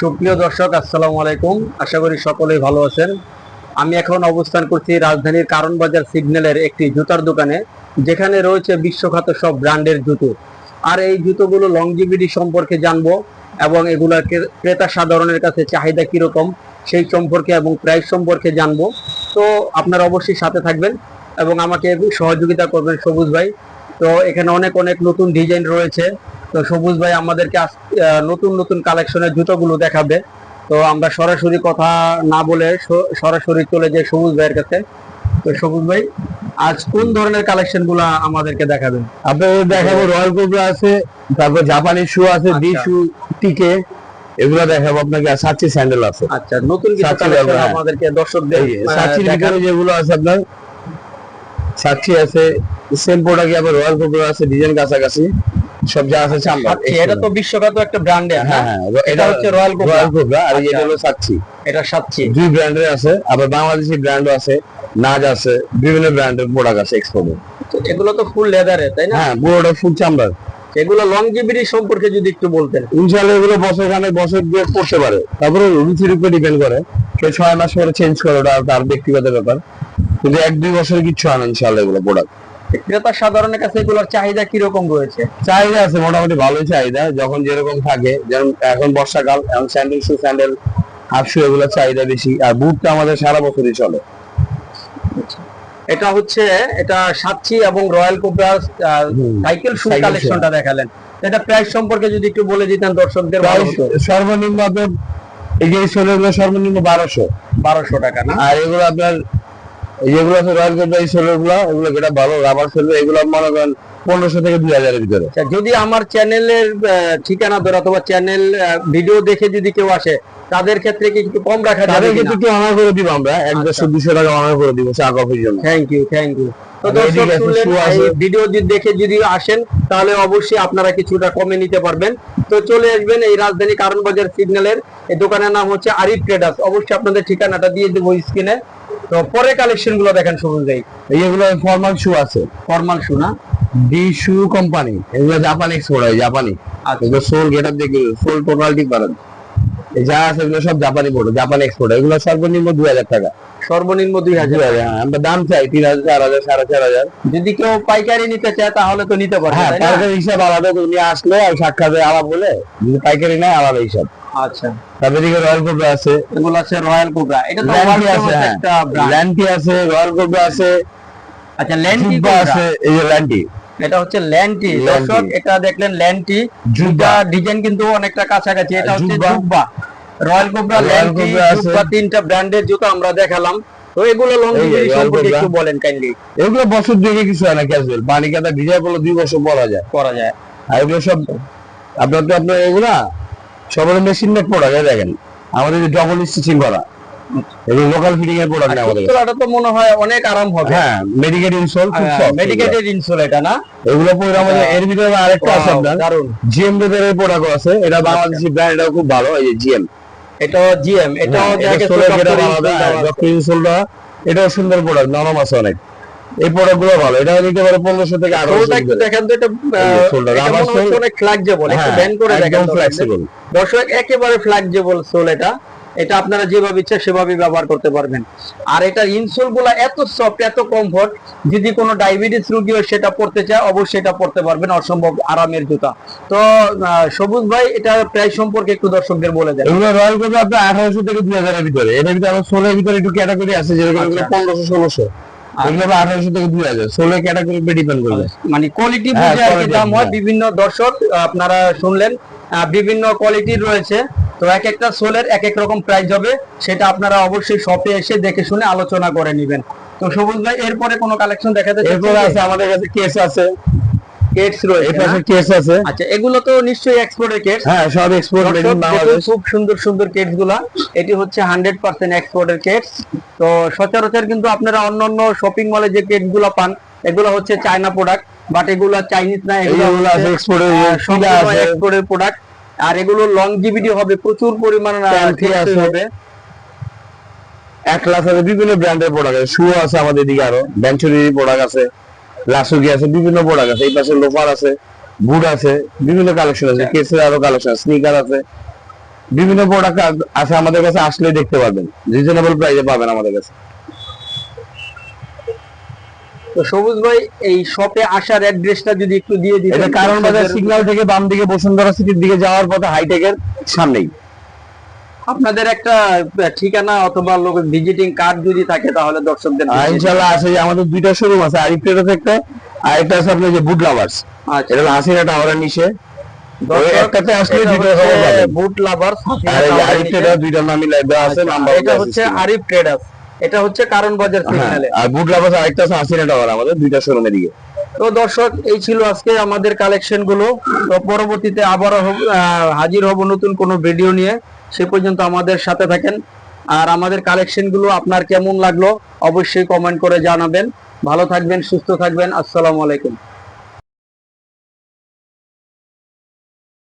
সুপ্রিয় দর্শক, আসসালামু আলাইকুম। আশা করি সকলেই ভালো আছেন। আমি এখন অবস্থান করছি রাজধানীর কারণ বাজার সিগন্যালের একটি জুতার দোকানে, যেখানে রয়েছে বিশ্বখ্যাত সব ব্র্যান্ডের জুতো। আর এই জুতোগুলো লংজিভিটি সম্পর্কে জানব এবং এগুলোর ক্রে- ক্রেতা সাধারণের কাছে চাহিদা কীরকম, সেই সম্পর্কে এবং প্রাইস সম্পর্কে জানব। তো আপনারা অবশ্যই সাথে থাকবেন এবং আমাকে সহযোগিতা করবেন সবুজ ভাই। তো এখানে অনেক অনেক নতুন ডিজাইন রয়েছে। তো সবুজ ভাই আমাদেরকে নতুন নতুন কালেকশনের জুতোগুলো দেখাবে তো আমরা সরাসরি কথা না বলে সরাসরি চলে যাই সবুজ ভাইয়ের কাছে তো সবুজ ভাই আজ কোন ধরনের কালেকশনগুলা আমাদেরকে দেখাবেন আপনাদের দেখাবো রয়্যাল কোবরা আছে তারপর জাপানি শু আছে ডি। শু টিকে এগুলো দেখাবো আপনাকে সাচ্চি স্যান্ডেল আছে আচ্ছা নতুন কিছু কালেকশন হ্যাঁ। আমাদেরকে দর্শকদের দেখান। ভিতরে যেগুলো আছে আপনার সাচ্চি আছে সেম প্রোডাক্ট আবার রয়্যাল কোবরা আছে ডিজাইন কাছাকাছি সব যা আছে এটা তো বিশ্বখ্যাত একটা ব্র্যান্ডের হ্যাঁ হ্যাঁ এটা হচ্ছে রয়্যাল কোবরা রয়্যাল কোবরা আর আচ্ছা। এটা হলো সাচ্চি এটা সাচ্ছি দুই ব্র্যান্ডের আছে আবার বাংলাদেশি ব্র্যান্ডও আছে নাজ আছে বিভিন্ন ব্র্যান্ডের প্রোডাক্ট আছে এক্সপোর্টে এগুলো তো ফুল লেদারে তাই না? হ্যাঁ পুরোটা ফুল চামড়ার। এগুলো সম্পর্কে যদি একটু বলতেন। ইনশাল্লাহ এগুলো বছর খানে বছর দিয়ে পড়তে পারে। তারপরে রুচির উপরে ডিপেন্ড করে। কেউ ছয় মাস পরে চেঞ্জ করে ওটা তার ব্যক্তিগত ব্যাপার। কিন্তু এক দুই বছর কিচ্ছু হয় না ইনশাল্লাহ এগুলো প্রোডাক্ট ক্রেতা সাধারণের কাছে এগুলোর চাহিদা কীরকম রয়েছে? চাহিদা আছে মোটামুটি ভালোই চাহিদা। যখন যেরকম থাকে যেমন এখন বর্ষাকাল এখন sandal shoe sandal half shoe এগুলো চাহিদা বেশি। আর বুটটা আমাদের সারা বছরই চলে। এটা হচ্ছে এটা সাচ্ছি এবং রয়্যাল কোবরা। সাইকেল শু। কালেকশনটা দেখালেন। এটা প্রাইস সম্পর্কে যদি একটু বলে দিতেন দর্শকদের সর্বনিম্ন আপনার এই যে সোলেগুলো সর্বনিম্ন বারোশো। বারোশো টাকা না? আর এগুলো আপনার যেগুলো আছে রয়্যাল এই এগুলো যেটা ভালো রাবার এগুলো মনে করেন পনেরোশো থেকে দুই হাজারের ভিতরে। আচ্ছা, যদি আমার চ্যানেলের ঠিকানা ধরে অথবা চ্যানেল ভিডিও দেখে যদি কেউ আসে তাদের ক্ষেত্রে কি একটু কম রাখা যাবে ক্ষেত্রে একটু অনার করে দিব আমরা এক আচ্ছা। দেড়শো দুশো টাকা অনার করে দিব চা কফির জন্য। থ্যাংক ইউ থ্যাংক ইউ তো দর্শক শুনলেন। ভিডিও দেখে যদি আসেন তাহলে অবশ্যই আপনারা কিছুটা কমে নিতে পারবেন। তো চলে আসবেন এই রাজধানী কারণ বাজার সিগন্যালের এই দোকানের নাম হচ্ছে আরিফ ট্রেডার্স অবশ্যই আপনাদের ঠিকানাটা দিয়ে দেবো স্ক্রিনে তো পরে কালেকশনগুলো দেখেন শুনুন যাই এইগুলো ফর্মাল শু আছে। ফর্মাল শু না? ডি শু কোম্পানি এগুলো জাপানি সোল হয় জাপানি আচ্ছা। সোল গেটার দেখে সোল পারেন এই যা আছে এগুলো সব জাপানি বোর্ড জাপান এক্সপোর্ট এগুলো সর্বনিম্ন দুই হাজার টাকা। সর্বনিম্ন দুই হাজার হ্যাঁ, আমরা দাম চাই তিন হাজার চার হাজার সাড়ে চার হাজার। যদি কেউ পাইকারি নিতে চায় তাহলে তো নিতে পারবে হ্যাঁ পাইকারি হিসাব আলাদা নিয়ে আসলে আর সাক্ষাতে আলাপ বলে যদি পাইকারি নেয় আলাদা হিসাব। আচ্ছা। তারপরে রয়্যাল কোবরা আছে। এগুলো আছে রয়্যাল কোবরা এটা তো আছে একটা ল্যান্টি আছে রয়্যাল কোবরা আছে। আচ্ছা ল্যান্টি আছে এই যে ল্যান্টি এটা হচ্ছে ল্যান্টি ল্যান্টি। দর্শক এটা দেখলেন ল্যান্টি। জুব্বা ডিজাইন কিন্তু অনেকটা কাছাকাছি এটা হচ্ছে জুব্বা। রয়্যাল কোবরা কোবরা তিনটা ব্র্যান্ডের জুতো আমরা দেখালাম। তো এগুলো লং রয়্যাল সম্পর্কে একটু বলেন কাইন্ডলি এগুলো বছর দুয়েকে কিছু হয় না ক্যাজুয়াল পানি কাদা ভিজা করলে দুই বছর পরা যায়। করা যায়। আর এগুলো সব আপনার তো আপনার এগুলা সবার মেশিন মেড প্রোডাক্ট দেখেন। আমাদের যে ডবল স্টিচিং করা। এগুলো লোকাল ফিটিং এর প্রোডাক্ট না আমাদের। উত্তরাটা তো মনে হয় অনেক আরাম হবে। হ্যাঁ মেডিকেল ইনসোল খুব সফট মেডিকেটেড ইনসোল এটা না? এগুলো পরে আমাদের এর ভিতরে আরেকটা আছে আপনার। জিএম লেদারের প্রোডাক্ট আছে। এটা বাংলাদেশি ব্র্যান্ড এটাও খুব ভালো এই জিএম এটা জিএম হ্যাঁ, এটা ইনসোলটা এটাও সুন্দর প্রোডাক্ট নরম আছে অনেক। এই প্রোডাক্টগুলো ভালো এটা নিতে পারে পনেরোশো থেকে আঠারোশো দেখেন তো এটা। অনেক ফ্লেক্সিবল একটু হ্যাঁ ব্যান্ড করে দেখেন ফ্লেক্সিবল দর্শক একেবারে ফ্ল্যাক্সিবল সোল এটা। এটা আপনারা যেভাবে ইচ্ছা সেভাবে ব্যবহার করতে পারবেন। আর এটা ইনসোলগুলা এত সফট এত কমফোর্ট যদি কোনো ডায়াবেটিস রোগীও সেটা পড়তে চায় অবশ্যই এটা পড়তে পারবেন অসম্ভব আরামের জুতা। তো সবুজ ভাই এটা প্রাইস সম্পর্কে একটু দর্শকদের বলে দেন। এগুলো রয়্যাল করবে আপনার আঠারোশো থেকে দুই হাজারের ভিতরে। এটার ভিতরে আবার সোলের ভিতরে একটু ক্যাটাগরি আছে যেরকম আচ্ছা। পনেরোশো ষোলোশো। মানে কোয়ালিটি বুঝে দাম হ্যাঁ। বিভিন্ন দর্শক আপনারা শুনলেন বিভিন্ন কোয়ালিটির রয়েছে। তো এক একটা সোলের এক এক রকম প্রাইস হবে সেটা আপনারা অবশ্যই শপে এসে দেখে শুনে আলোচনা করে নেবেন। তো সবুজ ভাই এরপরে কোনো কালেকশন দেখাতে এরপর আছে আমাদের কাছে কেস আছে। কেটস রয়েছে কেস আছে। আচ্ছা এগুলো তো নিশ্চয়ই এক্সপোর্টের কেটস হ্যাঁ সব এক্সপোর্ট মেড ইন বাংলাদেশ খুব সুন্দর সুন্দর কেটসগুলা। এটি হচ্ছে হান্ড্রেড পার্সেন্ট এক্সপোর্টের কেটস তো সচরাচর কিন্তু আপনারা অন্যান্য শপিং মলে যে কেটসগুলা পান এগুলো হচ্ছে চায়না প্রোডাক্ট বাট এগুলো চাইনিজ না এগুলো এক্সপোর্টের আছে এক্সপোর্টের প্রোডাক্ট আর এগুলো লংজিভিটি হবে প্রচুর পরিমাণে। হবে। এক আছে বিভিন্ন ব্র্যান্ডের প্রোডাক্ট আছে। শু আছে আমাদের দিকে আরও প্রোডাক্ট আছে লাসুকি আছে বিভিন্ন প্রোডাক্ট আছে। এই পাশে লোফার আছে বুট আছে বিভিন্ন কালেকশন আছে। কেসের আরও কালেকশন স্নিকার আছে। বিভিন্ন প্রোডাক্ট আছে আমাদের কাছে আসলে দেখতে পারবেন। রিজনেবল প্রাইসে পাবেন আমাদের কাছে। তো সবুজ ভাই এই শপে আসার অ্যাড্রেসটা যদি একটু দিয়ে দিতেন। এটা কারণ বাজার সিগন্যাল থেকে বাম দিকে বসুন্ধরা সিটির দিকে যাওয়ার পথে হাইটেকের সামনেই। আপনাদের একটা ঠিকানা অথবা লোক ভিজিটিং কার্ড যদি থাকে তাহলে দর্শকদের আর ইনশাল্লাহ আছে আমাদের দুইটা শোরুম আছে আরিফ ট্রেডার্স একটা আর একটা আছে আপনার যে বুট লাভার্স আচ্ছা। এটা হাসিনা টাওয়ারের নিচে। বুট লাভার্স আরিফ ট্রেডার্স দুইটা নামই লাইভে আছে নাম্বার এটা হচ্ছে আরিফ ট্রেডার্স এটা হচ্ছে কারণ বাজার সিগন্যালে আর বুট লাভার্স আরেকটা আছে হাসিনা টাওয়ার আমাদের দুইটা শোরুমের দিকে তো দর্শক এই ছিল আজকে আমাদের কালেকশনগুলো। তো পরবর্তীতে আবারও হাজির হব নতুন কোনো ভিডিও নিয়ে। সে পর্যন্ত আমাদের সাথে থাকেন। আর আমাদের কালেকশনগুলো আপনার কেমন লাগল অবশ্যই কমেন্ট করে জানাবেন। ভালো থাকবেন সুস্থ থাকবেন। আসসালামু আলাইকুম।